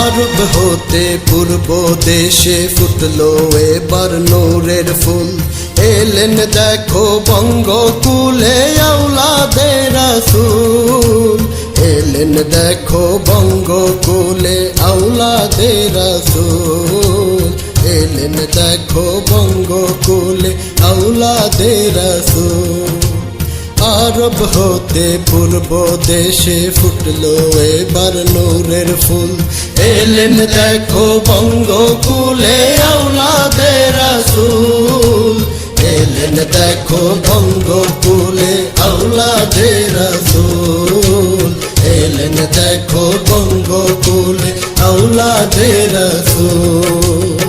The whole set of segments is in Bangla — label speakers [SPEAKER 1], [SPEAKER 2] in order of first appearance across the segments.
[SPEAKER 1] আরব হতে পূর্ব দেশে ফুটলো এবার নূরের ফুল। এলেন দেখো বঙ্গকুলে আউলাদে রাসূল। এলেন দেখো বঙ্গকুলে আউলাদে রাসূল। এলেন দেখো বঙ্গকুলে আউলাদে রাসূল। আরব হতে পূর্ব দেশে ফুটলো এবার নূরের ফুল। এলেন দেখো বঙ্গকুলে আউলাদে রাসূল। এলেন দেখো বঙ্গকুলে আউলাদে রাসূল। এলেন দেখো বঙ্গকুলে আউলাদে রাসূল।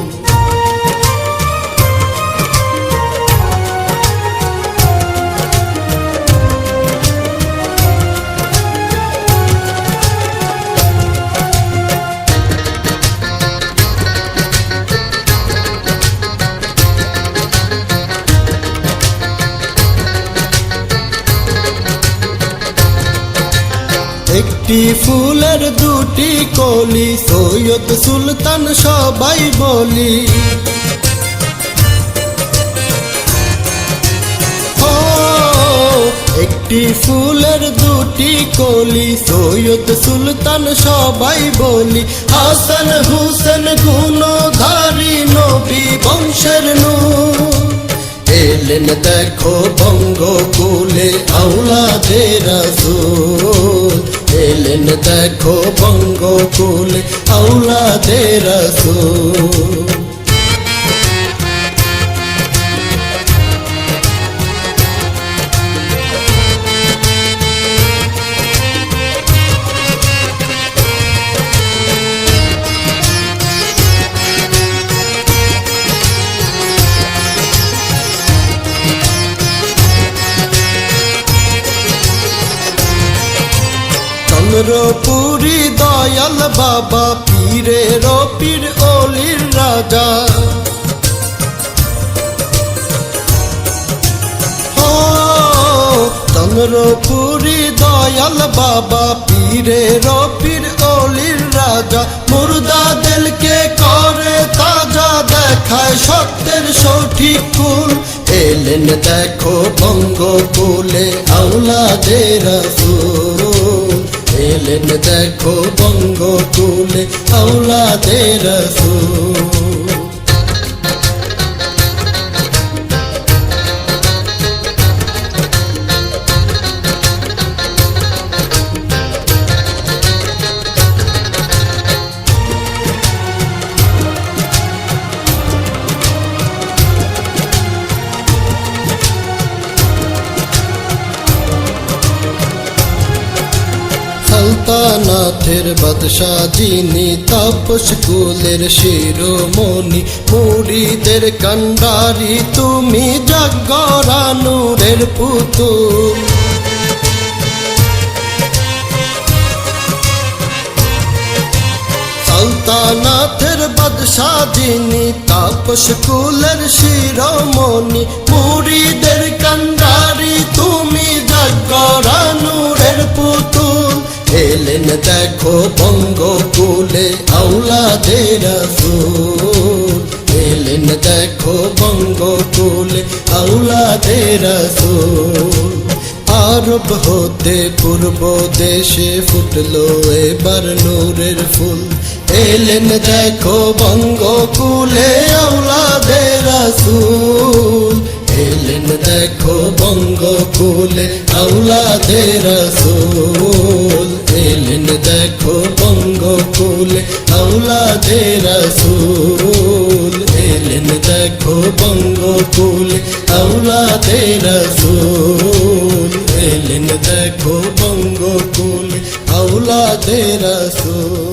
[SPEAKER 1] একটি ফুলের দুটি কলি, সৈয়দ সুলতান সবাই বলি। একটি ফুলের দুটি কলি, সৈয়দ সুলতান সবাই বলি। হাসান হুসেন গুণধারী নবী, বংশের নূর। এলেন দেখো বঙ্গকুলে আউলাদে রাসূল এলেন দেখো বঙ্গকুলে আউলাদে রাসূল। চন্দ্রপুরী দয়াল বাবা পীরের পীর অলির রাজা। চন্দ্রপুরী দয়াল বাবা পীরের পীর অলির রাজা। মুর্দাদেরকে করে তাজা দেখায় সত্যের সঠিক ফুল। এলেন দেখো বঙ্গ বঙ্গকুলে আউলাদে রাসূল এলেন দেখো বঙ্গ তুলে আওলাদের রাসূল। সালতানাথের বাদশাহ যিনি তাপস কুলের শিরোমণি, মুড়িদের কান্ডারি তুমি জাগরানুরের পুতুল। সালতানাথের বাদশাহ যিনি তাপস কুলের শিরোমণি, মুড়িদের কান্ডারি তুমি জাগরানুরের পুতুল। এলেন দেখো বঙ্গকুলে আউলাদে রাসূল এলেন দেখো বঙ্গকুলে আউলাদে রাসূল আরব হতে পূর্ব দেশে ফুটলো এবার নূরের ফুল। এলেন দেখো বঙ্গকুলে আউলাদে রাসূল এলেন দেখো বঙ্গকুলে আউলাদে রাসূল। এলেন দেখো বঙ্গকুলে আউলাদে রাসূল। এলেন দেখো বঙ্গকুলে আউলাদে রাসূল। এলেন দেখো বঙ্গকুলে আউলাদে রাসূল।